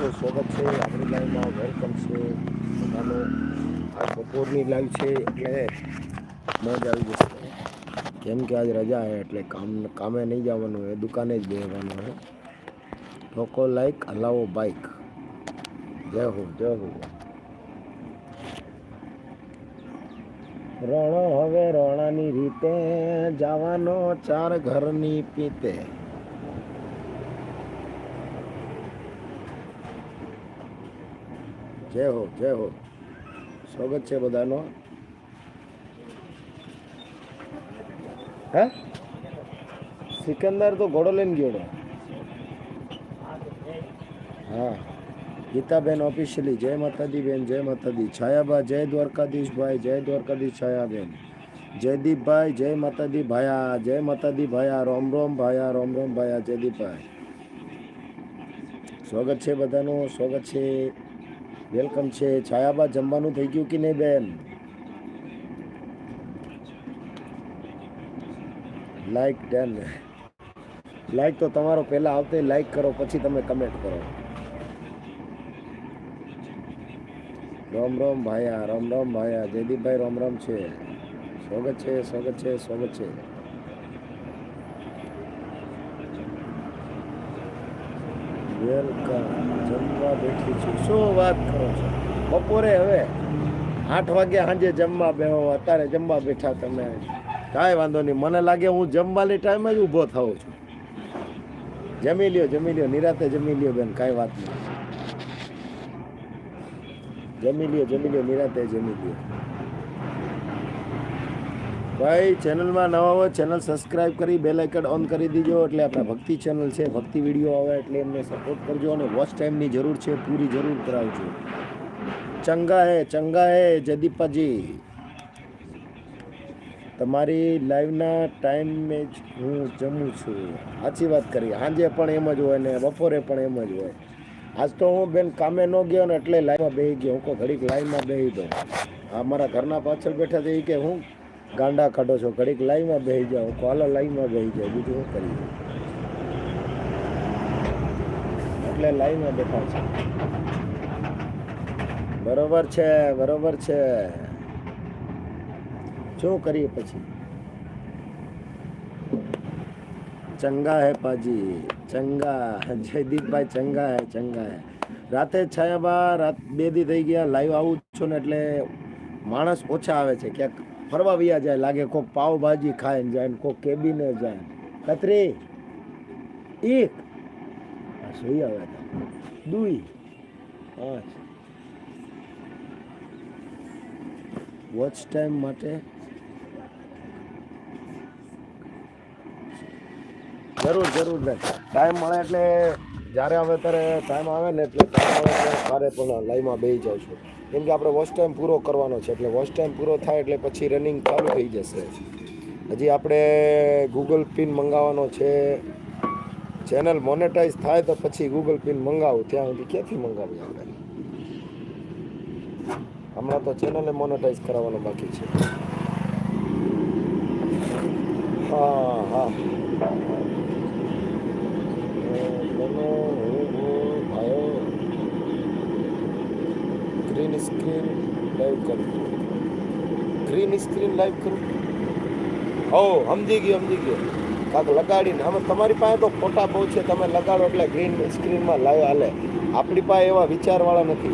દોસ્તો સ્વાગત છે. આપણી લાઈવમાં વેલકમ છે. બધાનો. આ બપોરની લાઈવ છે એટલે મજા આવી જશે. કેમ કે આજ રજા છે એટલે કામ, કામે નહીં જવાનું હોય દુકાને જ બેસવાનું હોય ઠોકો લાઈક હલાવો બાઈક જય હો જય હો. રણો હવે રણાની રીતે, જવાનો ચાર ઘરની પીતે. જય હો જય હો. સ્વાગત છે બધાનો. હે? સિકંદર તો ઘોડો લઈને ગયો હા. ગીતાબેન ઓફિશિયલી જય માતાજી બેન, જય માતાજી. છાયાબા, જય દ્વારકાધીશભાઈ જય દ્વારકાધીશ છાયાબેન. જયદીપભાઈ જય માતાજી ભાયા, જય માતાજી ભાયા, રોમ રોમ ભાયા, રોમ રોમ ભાયા જયદીપભાઈ સ્વાગત છે બધાનું, સ્વાગત છે વેલકમ છે. છાયાબા જમવાનું થઈ ગયું કે નહીં, બેન? Like done. લાઈક તો તમારો પહેલા આવતે લાઈક કરો, પછી તમે કમેન્ટ કરો. રોમ રોમ ભાયા, રોમ રોમ ભાયા. જયદીપભાઈ રોમ રોમ છે. સ્વાગત છે સ્વાગત છે સ્વાગત છે. વેલકમ. જમવા બેઠી છું. શું વાત કરો છો? બપોરે હવે આઠ વાગ્યા સાંજે જમવા બેહો. અત્યારે જમવા બેઠા તમે. કાંઈ વાંધો નહીં. મને લાગે હું જમવાની ટાઈમે જ ઊભો થાઉં છું. જમી લ્યો જમી લ્યો. નિરાતે જમી લ્યો બેન. કાંઈ વાત નહીં. જમી લ્યો જમી લ્યો. નિરાતે જમી લ્યો. ભાઈ ચેનલમાં નવા હોય ચેનલ સબસ્ક્રાઇબ કરી બેલ આઇકન ઓન કરી દીજો. એટલે આપણા ભક્તિ ચેનલ છે, ભક્તિ વીડિયો આવે, એટલે એમને સપોર્ટ કરજો અને વોચ ટાઈમની જરૂર છે, પૂરી જરૂર કરાવજો. ચંગા હે ચંગા હે જદીપાજી તમારી લાઈવના ટાઈમે જ હું જમું છું. સાચી વાત કરી. સાંજે પણ એમ જ હોય ને બપોરે પણ એમ જ હોય. આજ તો હું બેન કામે ન ગયો ને એટલે લાઈવમાં બેસી ગયો. હું કોઈ ઘડીક લાઈવમાં બેસી દઉં આ મારા ઘરના પાછળ બેઠા છે એ કે હું ગાંડા કાઢો છો, ઘડીક લાઈવમાં બેસી જાઓ કોલો લાઈનમાં બેસી જાય બીજું શું કરી એટલે લાઈવમાં બેઠા છે. બરોબર છે બરોબર છે. શું કરીએ પછી. ચંગા હે પાજી, ચંગા જયદીપભાઈ ચંગા હે ચંગા હે. રાતે છાયાબા રાત બે દી થઈ ગયા, લાઈવ આવું છું ને એટલે માણસ ઓછા આવે છે, ક્યાંક ફરવા વ્યા જાય, લાગે કોક પાવભાજી ખાઈને જાય કોક કેબીને જાય. કતરી? એક. આ સુઈ આવે દુઈ. પાંચ. વોચ ટાઈમ માટે. જરૂર જરૂર ને ટાઈમ મળે એટલે જ્યારે હવે ત્યારે ટાઈમ આવે ને એટલે ટાઈમ આવે ત્યારે તારે પણ લાઈમાં બેસી જાઉં છું. કેમ કે આપણે વોશ ટાઈમ પૂરો કરવાનો છે. એટલે વોશ ટાઈમ પૂરો થાય એટલે પછી રનિંગ ચાલુ થઈ જશે. હજી આપણે ગૂગલ પિન મંગાવવાનો છે. ચેનલ મોનેટાઈઝ થાય તો પછી ગૂગલ પિન મંગાવું. ત્યાં સુધી ક્યાંથી મંગાવીએ આપણે? હમણાં તો ચેનલે મોનેટાઈઝ કરાવવાનો બાકી છે. હા હા. ગ્રીન સ્ક્રીન લાઈવ કરું ગ્રીન સ્ક્રીન લાઈવ કરું હો સમજી ગયો સમજી ગયો કાંક લગાડીને અમે તમારી પાસે તો ફોટા બહુ છે તમે લગાડો એટલે ગ્રીન સ્ક્રીનમાં લાઈવ હાલે આપણી પાસે એવા વિચારવાળા નથી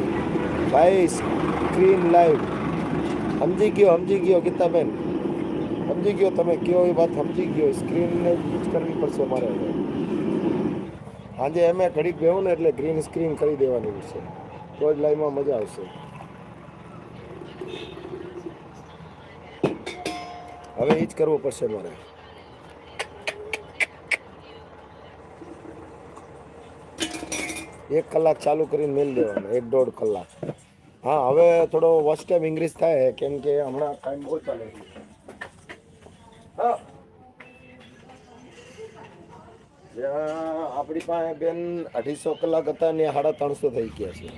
ભાઈ સ્ક્રીન લાઈવ સમજી ગયો સમજી ગયો ગીતાબેન સમજી ગયો તમે કયો એ વાત સમજી ગયો સ્ક્રીનને યુઝ કરવી પડશે મારે હવે આજે એમ ઘડીક બેહું ને એટલે ગ્રીન સ્ક્રીન કરી દેવાની છે તો જ લાઈવમાં મજા આવશે. હવે એ જ કરવું પડશે મારે. એક કલાક ચાલુ કરીને મેલ દેવાનો, એક દોઢ કલાક. હા, હવે થોડો વોચ ટાઈમ ઇંગ્લિશ થાય કેમ કે હમણાં ટાઈમ બહુ ચાલે આપણી પાસે બેન અઢીસો કલાક હતા ને સાડા ત્રણસો થઈ ગયા છે.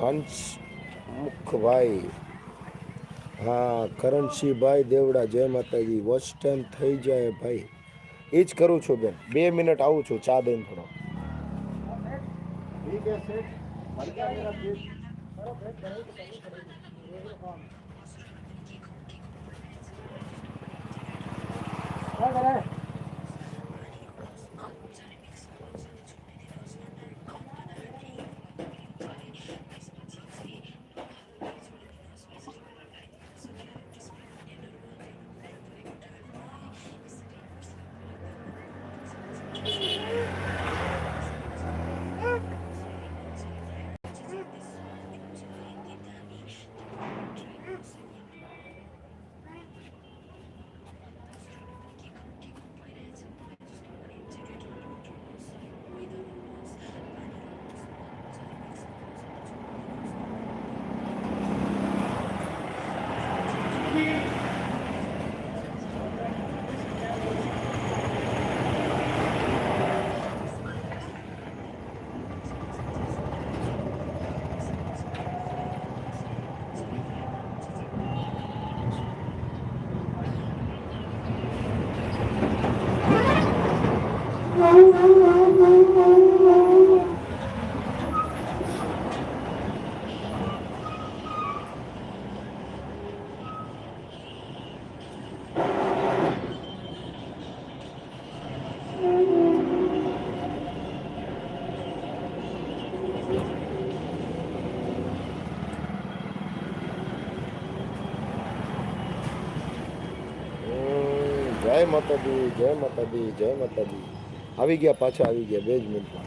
અંશ મુખભાઈ. હા, કરણસિંહભાઈ દેવડા, જય માતાજી. વોચ ટાઈમ થઈ જાય ભાઈ. એ જ કરું છું બેન. બે મિનિટ આવું છું ચા દઈને થોડો. All. માતાજી, જય માતાજી જય માતાજી. આવી ગયા પાછા આવી ગયા બે જ મિનિટમાં.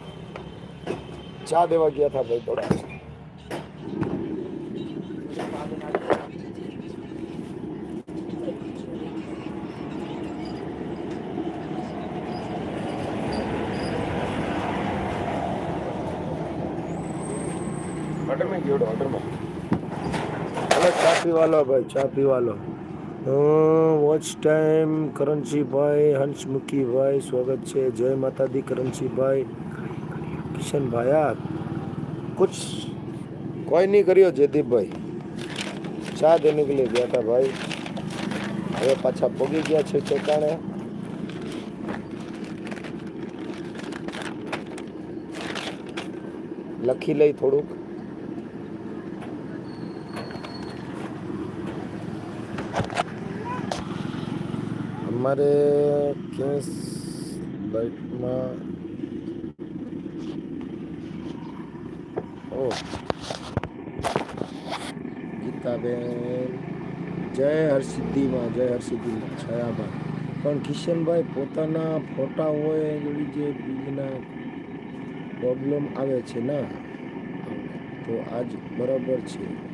ચા દેવા ગયા હતા ભાઈ થોડા. ઓર્ડરમાં ગયો ઓર્ડરમાં હવે ચા પીવા લો ભાઈ, ચા પીવા લો. વોચ ટાઈમ કરણસિંહભાઈ હંસમુખીભાઈ સ્વાગત છે જય માતાદી કરણજીભાઈ કિશનભાઈ આ કુછ કોઈ નહીં કર્યો જયદીપભાઈ ચા દેને કે ગયા હતા ભાઈ હવે પાછા પોગી ગયા છે ઠેકાણે લખી લઈ થોડુંક અમારે કેસ બાઇકમાં ઓ ગીતાબેન જય હરસિદ્ધિમાં જય હરસિદ્ધિમાં છયાબા પણ કિશનભાઈ પોતાના ફોટા હોય એવી જે બીજના પ્રોબ્લેમ આવે છે ના તો આજ બરાબર છે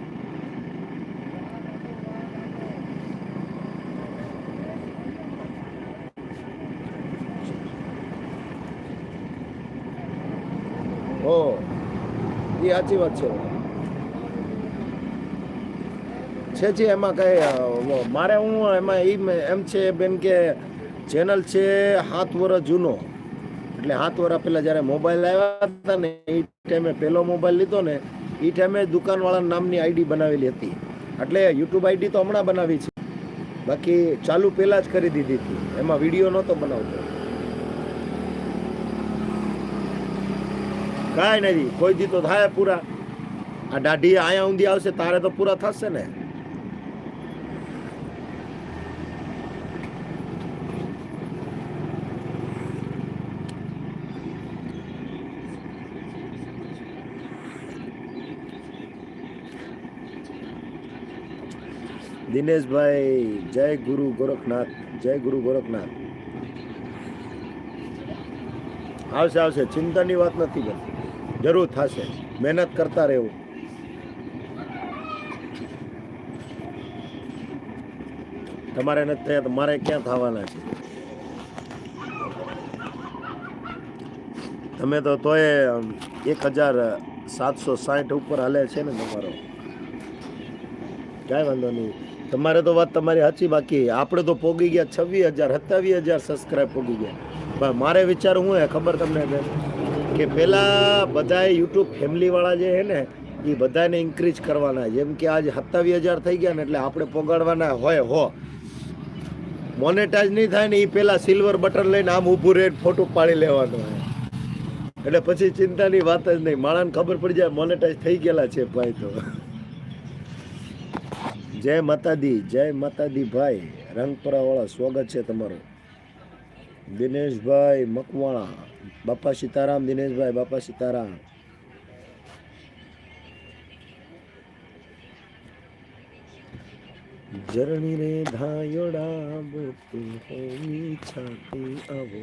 ઓ એ સાચી વાત છે. છે જે, એમાં કઈ મારે હું, એમાં એ એમ છે બેન કે ચેનલ છે સાત વર્ષ જૂનો. એટલે સાત વર્ષ પહેલાં જ્યારે મોબાઈલ આવ્યા હતા ને એ ટાઈમે પહેલો મોબાઈલ લીધો ને એ ટાઈમે દુકાનવાળા નામની આઈડી બનાવેલી હતી. એટલે યુટ્યુબ આઈડી તો હમણાં બનાવી છે. બાકી ચાલુ પહેલાં જ કરી દીધી હતી. એમાં વીડિયો નહોતો બનાવતો. કાંઈ નથી, કોઈ દી તો થાય પૂરા. આ દાઢી આયા ઊંધી આવશે, તારે તો પૂરા થશે ને. દિનેશભાઈ, જય ગુરુ ગોરખનાથ, જય ગુરુ ગોરખનાથ. આવશે આવશે, ચિંતાની વાત નથી બસ જરૂર થશે. મહેનત કરતા રહેવું. તમારે નથી થયા તો મારે ક્યાં થવાના છે? તમે તો તોય એક હજાર સાતસો સાઠ ઉપર હાલે છે ને તમારો. કાંઈ વાંધો નહીં. તમારે તો વાત તમારી સાચી બાકી. આપણે તો પોગી ગયા, છવ્વીસ હજાર, સત્તાવીસ હજાર સબસ્ક્રાઈબ પોગી ગયા. મારે વિચાર હે ખબર તમને કે પહેલાં બધાએ યુટ્યુબ ફેમિલીવાળા જે છે ને, એ બધાને ઇન્ક્રીઝ કરવાના. જેમ કે આજ સત્તાવીસ હજાર થઈ ગયા ને એટલે આપણે પોગાડવાના હોય, હો. મોનેટાઈઝ નહીં થાય ને એ પહેલાં સિલ્વર બટન લઈને આમ ઊભું રહે ફોટો પાડી લેવાનો હોય. એટલે પછી ચિંતાની વાત જ નહીં. માણાને ખબર પડી જાય મોનેટાઈઝ થઈ ગયેલા છે ભાઈ તો. જય માતાદી જય માતાદી ભાઈ. રંગપરા વાળા સ્વાગત છે તમારું. દિનેશભાઈ મકવાણા બાપા સીતારામ દિનેશભાઈ બાપા સીતારામ જરણી રે ધાયોડા બોતું હોમી છાતી આવો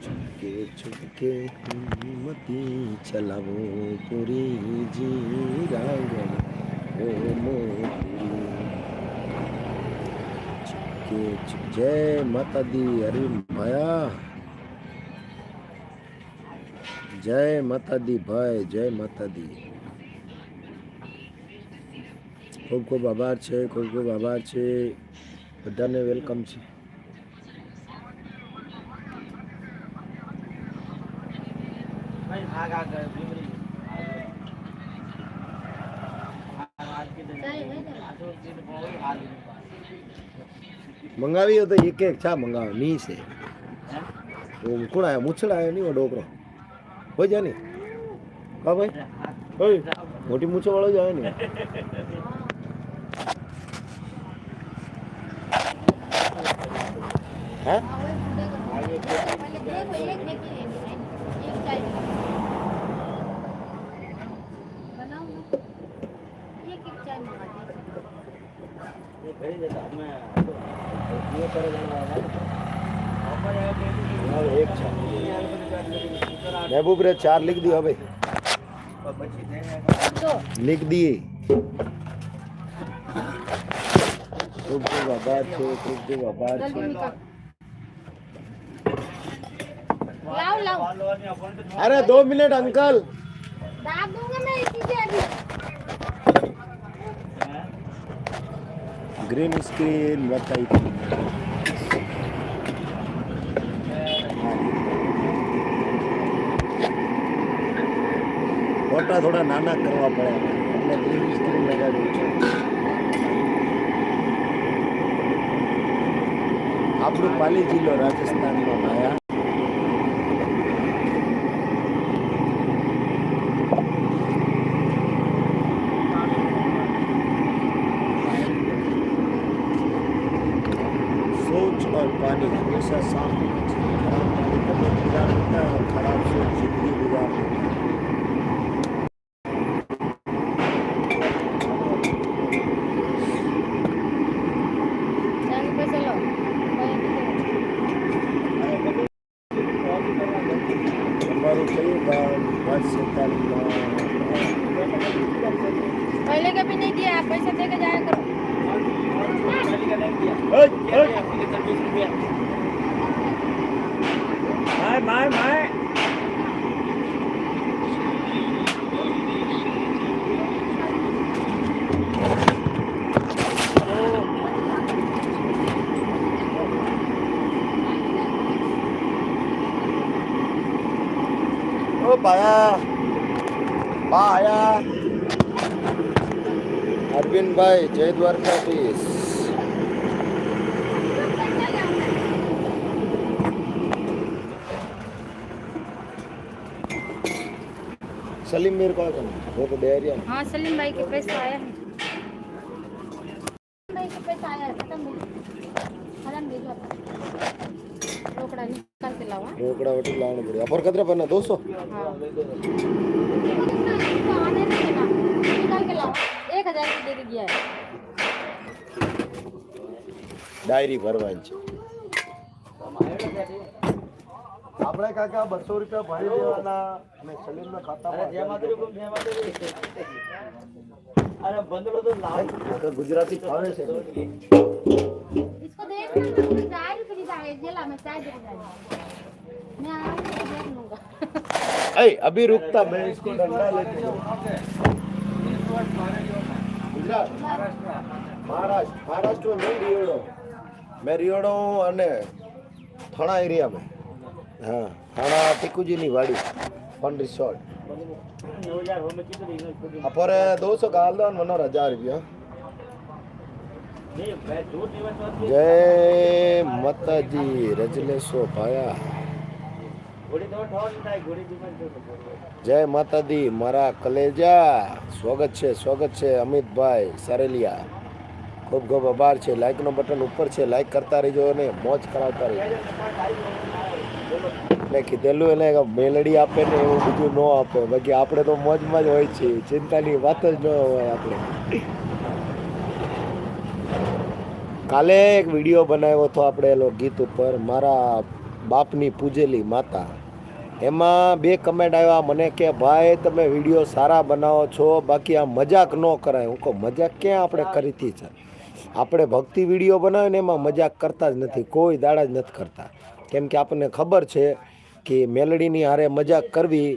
છુટકે છુટકે હિંમતી ચલાવો પુરી જી રાગણ ઓ છુ- જય માતાદી અરુણ માયા. જય માતાદી ભાઈ જય માતાદી ખૂબ ખૂબ આભાર છે ખૂબ ખૂબ આભાર છે. બધાને વેલકમ છે. મંગાવી તો એક એક ચા મંગાવે મી છે. કોણ આવ્યો મૂછડ આવ્યો નહીં ડોકરો. હોય જાય ને? હા ભાઈ? હોય મોટી મૂછો વાળો જ આવે ને. હા? એક ચા महबूब रे चार लिख दियो भाई लिख दिए। अरे दो मिनट अंकल। ग्रीन स्क्रीन बताई ફોટા થોડા નાના કરવા પડે એટલે ગ્રીન સ્ક્રીન લગાડ્યું છે. આપણો પાલી જિલ્લો રાજસ્થાનમાં सलीम मेरे को कौन वो तो डेरिया हाँ सलीम भाई के पैसा आया है भाई के पैसा आया है खत्म हो खत्म भेजो रोकड़ा निकाल के लाओ हाँ? रोकड़ा वोटी लाने पड़े अपर कतरे पन्ना 200 हाँ आने नहीं देना निकाल के लाओ एक हजार की दे के गया है ડાયરી ભરવાની છે આપણે કાકા બસો રૂપિયા ભરી દેવાના અને સલીમના ખાતામાં ગુજરાતી ફાવે છે इसको देख ना मैं चाय भी खरीदा है जेला में चाय दे के जाऊंगा मैं आऊंगी तो देख लूंगा ऐ अभी रुकता मैं इसको डंडा लेती हूँ गुजरात महाराष्ट्र महाराष्ट्र में मैं रियोड़ो मैं रियोड़ो हूँ અને થાણા એરિયા हाँ થાણા ટીકુજીની વાડી, ફન રિસોર્ટ. અપરે દોસો દો મનોર હજાર રૂપિયા. જય માતાજી રજલેશો ભાયા. જય માતાજી, મારા કલેજા. સ્વાગત છે સ્વાગત છે, અમિતભાઈ સરેલિયા. ખૂબ ખૂબ આભાર છે. લાઈકનો બટન ઉપર છે. લાઈક કરતા રહેજો અને મોજ કરાવતા રહેજો. એટલે કીધેલું એને મેલડી આપે ને એવું બધું ન આપે. બાકી આપણે તો મોજમાં જ હોય છે. ચિંતાની વાત જ ન હોય આપણે. કાલે એક વીડિયો બનાવ્યો હતો આપણે એલો ગીત ઉપર, મારા બાપની પૂજેલી માતા. એમાં બે કમેન્ટ આવ્યા, મને કે, ભાઈ, તમે વીડિયો સારા બનાવો છો. બાકી આ મજાક ન કરાય. હું કહું, મજાક ક્યાં આપણે કરીતી છે? આપણે ભક્તિ વીડિયો બનાવીને એમાં મજાક કરતા જ નથી. કોઈ દાડા જ નથી કરતા. કેમ કે આપણને ખબર છે કે મેલડીની હારે મજાક કરવી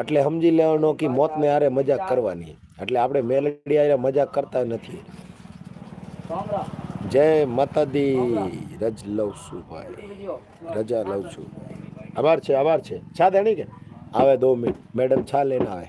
એટલે સમજી લેવાનો કે મોતને હારે મજાક કરવાની. એટલે આપણે મેલડી હારે મજાક કરતા નથી. જય માતાદી રજ લઉં છું ભાઈ. રજા લઉં છું આભાર છે આભાર છે. છા દેણી કે? આવે દો મિનિટ. મેડમ છા લેના આવે.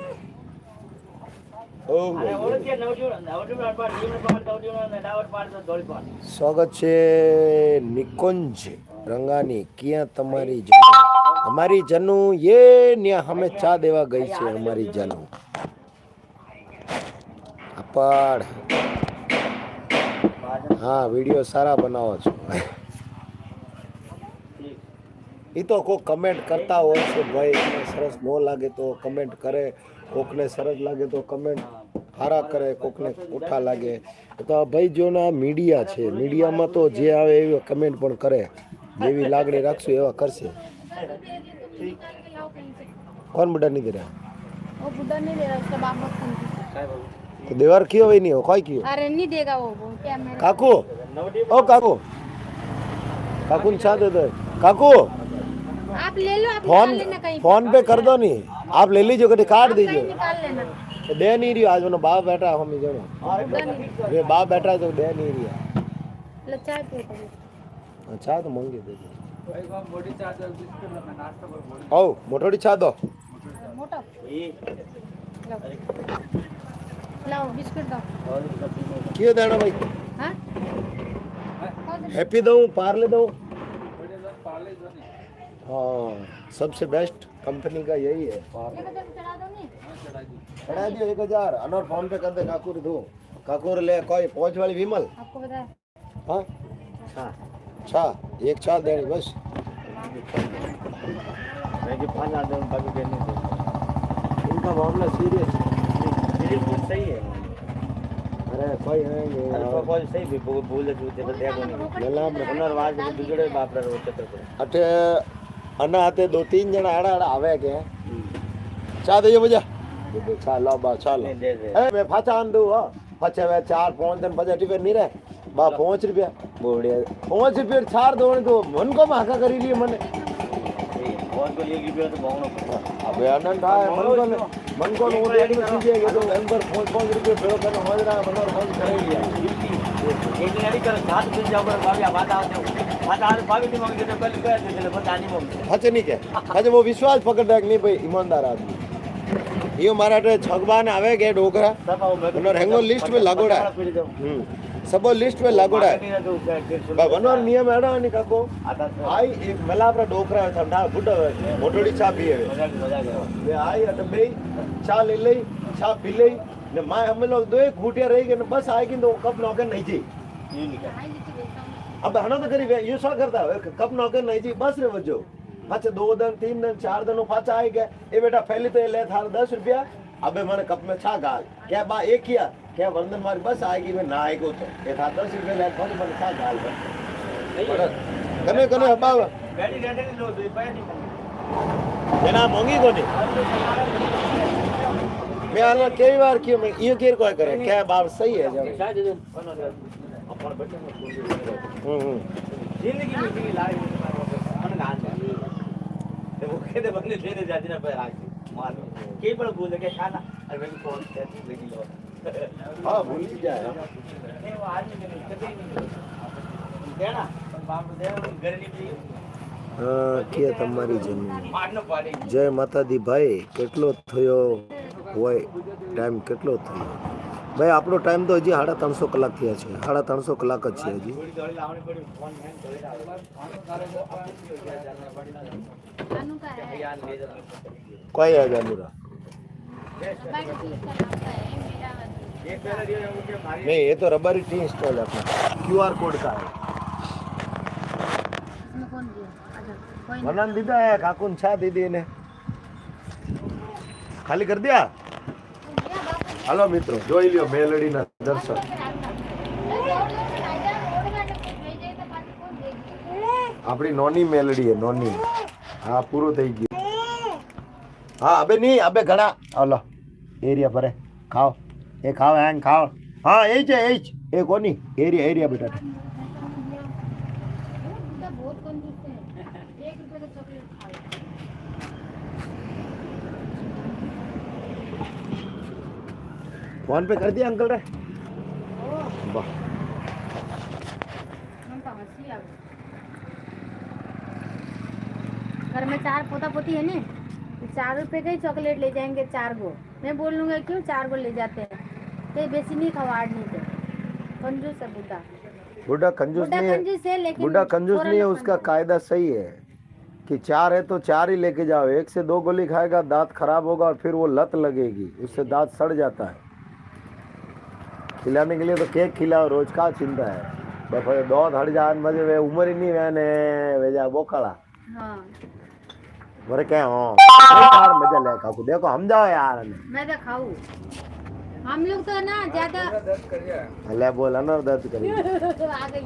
સ્વાગત છે નિકુંજ રંગાની. ક્યાં તમારી જનુ? અમારી જનુ એ ન્યા અમે ચા દેવા ગઈ છે અમારી જનુ. અપાડ હા વીડિયો સારા બનાવો છો. એ તો કોઈ કમેન્ટ કરતા હોય છે ભાઈ સરસ ન લાગે તો કમેન્ટ કરે કોકને સરસ લાગે તો કમેન્ટ હારા કરે કોકને ખોટા લાગે. તો આ ભાઈજોના મીડિયા છે. મીડિયામાં તો જે આવે એવી કમેન્ટ પણ કરે. જેવી લાગણી રાખશું એવા કરશે. કોણ બુઢા નહીં દેરા દેવાર કયો હોય નહીં કોઈ કયો? કાકુ? ઓ કાકુ. કાકુ ને સાથ હતો કાકુ? आप ले लो आप फोन फोन पे कर दो नहीं आप ले लीजिए कटे काट दीजिए दे नहीं रही आज मैंने बाप बैठा है हम जनो ये बाप बैठा तो दे नहीं रही अच्छा तो मांगी दे दो आओ मोटोड़ी छा दो मोटो लाओ बिस्कुट दो क्यों देना भाई हैप्पी दो पार्ले दो हाँ सबसे बेस्ट कंपनी का यही है। चढ़ा दियो एक हज़ार। अनोर फ़ोन पे कर दे काकुर दो काकुर ले कोई पहुँच वाली विमल? आपको हाँ? अच्छा एक चार दे बस। इनका मामला सीरियस सही है। अरे कोई है सही भी बोल दे जब देखो। नहीं मेला पुनर्वास बिगड़े बाप रे रोते तो। अटे लो बा छा लो ए मैं फाचा आन दू हो पछे वे चार पांच दिन बजा टिफिन नहीं रहे बा पांच रुपया बोड़िया पांच रुपया चार दो तो मन को माका करी लिए मने अबे आनंद आए मन को ने- मन को वो देख में सीजे ये तो अंदर पांच पांच रुपया भेड़ो करना हो रहा है मनोर बंद कर लिया हच नहीं के हच वो विश्वास पकड़ रहा है कि नहीं भाई ईमानदार आदमी ये मारा टे छगबान आवे के डोकरा मनोर हेंगो लिस्ट में लागोड़ा है हम्म सबो लिस्ट में लागोड़ा है बा मनोर नियम एड़ा नहीं काको आई एक मला आपरा डोकरा है ठंडा बुड्ढा है मोटोड़ी चा पिए वे आई अट बे चा ले ले चा पी ले ने माय हम लोग दो एक घूटिया रही गए बस आएगी तो कप नौकर नहीं जी अब हनो तो करी ये शो करता है कप नौकर नहीं जी बस रे वजो पाछे दो दिन तीन दिन चार दिन पाछा आई गए ए बेटा पहले तो ये ले थार दस रुपया अबे मैंने कप में छा गाल क्या बा एक किया क्या वंदन मारी बस आएगी मैं ना आएगी तो ये था दस रुपया ले थार मैंने छा गाल कने कने हबा જેના મોંઘી કોની મેં આને કેવી વાર કયું મેં ઈ કેર કોઈ કરે કે બાપ સહી હે જમ હમ હમ ખાના तो वो कहते बंदे लेने जाते ना पर आके मालूम के पर बोले के खाना और मैं फोन से लगी लो હા ભૂલી જાય नहीं वो आज नहीं कभी नहीं देना बाप दे घर नहीं भी હા કે તમારી જમીન मारना पड़ेगी જય માતાદી ભાઈ કેટલો થયો હોય ટાઈમ કેટલો થયો? ભાઈ, આપણો ટાઈમ તો હજી સાડા ત્રણસો કલાક થયા છે. સાડા ત્રણસો કલાક જ છે હજી. કઈ યાદ અનુરા નહીં, એ તો રબારી ટી ઇન્સ્ટોલ આપણા ક્યુઆર કોડ કા મનાન દીધા કાકુન છા દીદી ને ખાલી કર દિયા હાલો મિત્રો, જોઈ લ્યો મેલડીના દર્શન. આપણી નોની મેલડી એ, નોની. હા, પૂરું થઈ ગયું. હા, અબે નહીં અબે ઘણા. હાલો એરિયા ભરે. ખાઓ. એ ખાવ હેંગ ખાઓ. હા, એ છે એ જ. એ કોની? એરિયા એરિયા બેટા. फ़ोन पे कर दिया अंकल रे घर में चार पोता पोती है नी? तो चार रुपए का ही चॉकलेट ले जाएँगे चार गो। मैं बोल लूँगा क्यों चार गो ले जाते हैं? तो बेसी नहीं खवाड़ नहीं थे कंजूस है बुढ़ा। बुढ़ा कंजूस नहीं है। लेकिन बुढ़ा कंजूस नहीं है उसका कायदा सही है कि चार है तो चार ही लेके जाओ। एक से दो गोली खाएगा दांत खराब होगा और फिर वो लत लगेगी। उससे दांत सड़ जाता है। खिलाने के लिए तो केक खिलाओ रोज का चिंता है बस दो थड़ जान मजे वे उम्र ही नहीं मैंने भेजा बोकड़ा हाँ बोले क्या हो यार मजा ले काकू देखो हम जाओ यार मैं तो खाऊ हम लोग तो ना ज्यादा दर्द करिए बोल अनर दर्द करिए आ गई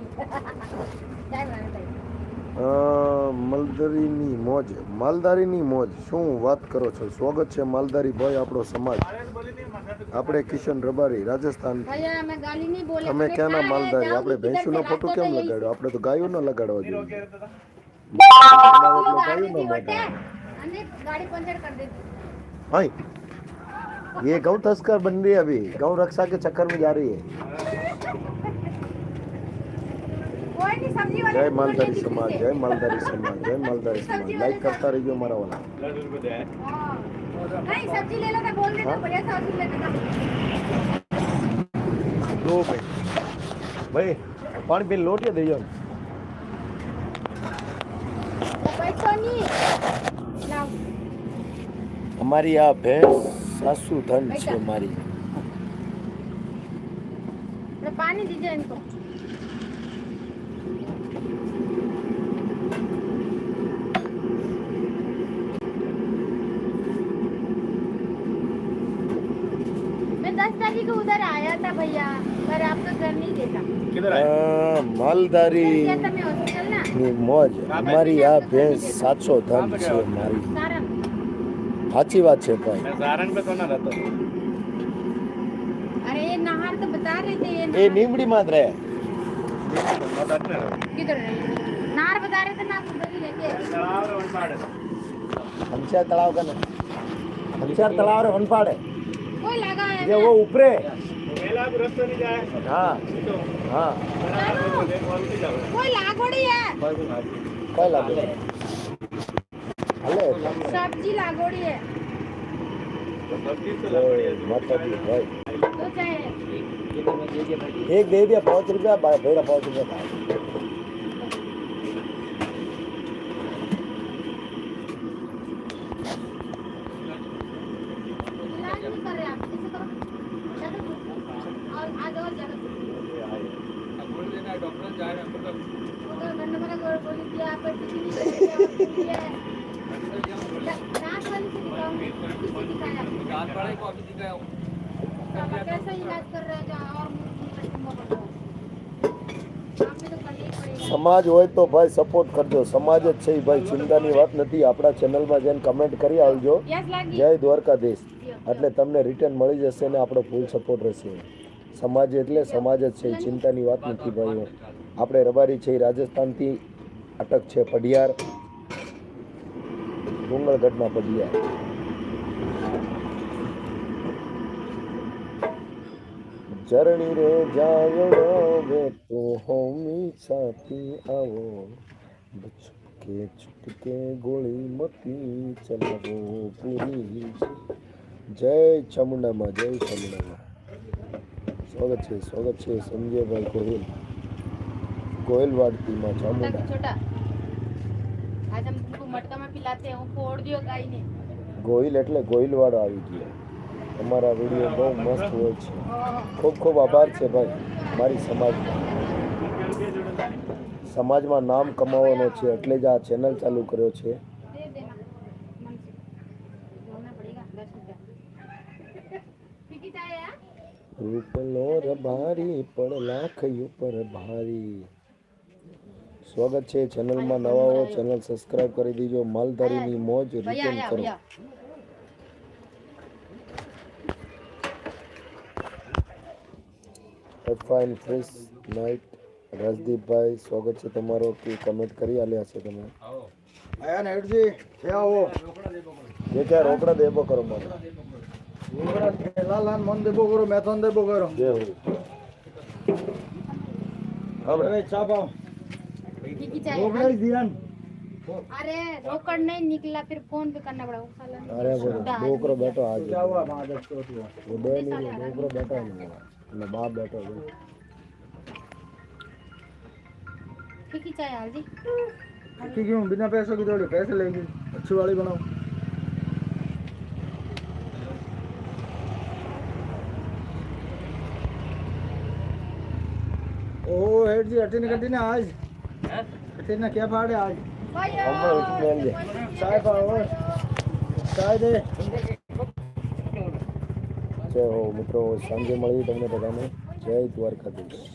મલદરીની મોજ માલધારીની મોજ શું વાત કરો છો સ્વાગત છે માલધારી ભાઈ આપણો સમાજ આપણે કિશન રબારી રાજસ્થાન भैया मैं गाली नहीं बोले તમે मुझे ક્યાંના कहा है, માલધારી जाओ આપણે किधर ભેંસુનો से ફોટો रास्ता કેમ तो यही લગાડ્યો આપણે તો ગાયું ન લગાડવા જોઈએ वो गाड़ी ગાયું थी ન बटे લગાડવા हमने गाड़ी पंचर कर दी थी हाय ये गौ तस्कर बन रही है अभी गौ रक्षा के चक्कर में जा रही है જય માલદારી સમાજ જય માલદારી સમાજ જય માલદારી સમાજ. લાઈક કરતા રહીજો મારા વાલા. ભાઈ. ભાઈ પાણી પીને લોટીએ દઈ જાવ અમારી આ ભેંસ સાસુ ધન છે મારી. પાણી દીજે એમ તો. માલદારી મોજ. અમારી આ ભેંસ સાતસો ધન છે મારી. સાચી વાત છે ભાઈ. એ નીમડી માં રહે હમચાર તળાવ કને તળાવ રે ઉપરે. હા હા कोई लागोड़ी है કોઈ લાગે હલે सब्जी लागोड़ी है માતાજી ભાઈ तो चाहे એક દે દે પાંચ રૂપિયા બા- ભેડા પાંચ સમાજ હોય તો ભાઈ સપોર્ટ કરજો. સમાજ જ છે ભાઈ. ચિંતાની વાત નથી. આપણા ચેનલમાં જઈને કમેન્ટ કરી આવજો. જય દ્વારકાધીશ. એટલે તમને રિટર્ન મળી જશે ને આપણો ફૂલ સપોર્ટ રહેશે. સમાજ એટલે સમાજ જ છે ચિંતાની વાત નથી ભાઈ આપણે રબારી છે રાજસ્થાનથી અટક છે પઢિયાર. ડુંગરગઢના પઢિયાર. ચરણી રે જાયો વેતો હોમી છાતી આવો. ચૂકે ચૂટકે ગોળી મતી ચલાવો પૂરી. જય ચામુંડામાં જય ચામુંડામાં સ્વાગત છે સ્વાગત છે સંજયભાઈ ગોહિલ. ગોહિલ વાડતીમાં ચામુંડા. ગોહિલ એટલે ગોહિલવાડ આવી ગયો. તમારા વીડિયો બહુ મસ્ત હોય છે. ખૂબ ખૂબ આભાર છે ભાઈ, મારી સમાજમાં સમાજમાં નામ કમાવાનો છે, એટલે જ આ ચેનલ ચાલુ કર્યો છે. ભારી પણ લાખ ઉપર ભારી. સ્વાગત છે ચેનલમાં નવા હો ચેનલ સબસ્ક્રાઇબ કરી દીજો. માલધારીની મોજ રિટર્ન કરો. भैया ફાઇન ફ્રેશ નાઇટ રાજદીપભાઈ સ્વાગત છે તમારો કે કમેન્ટ કરી આલ્યા છે તમે આયા ને હેડજી છે આવો જે ક્યાં રોકડા દેબો કરો મને ઉંગરા ખેલા લાન મન દેબો કરો મેથન દેબો કરો જે હું હવે ચા પાવ ठीक है चाय રોકડા ધ્યાન अरे रोकड़ नहीं निकला फिर फोन पे करना पड़ा वो साला અરે બોલો છોકરો બેઠો આજે જાવા માં દસ તો તું એ मैं बाहर बैठा हुआ ठीक ही चाय हाल जी ठीक क्यों? बिना पैसों की तो थोड़ी पैसे लेंगे। अच्छी वाली बनाओ। ओ हेड जी अटी निकलती ना आज? अटी ना क्या फाड़ है आज? चाय पाओ चाय दे। મિત્રો સાંજે મળીએ તમને બધાને. જય દ્વારકાધીશ.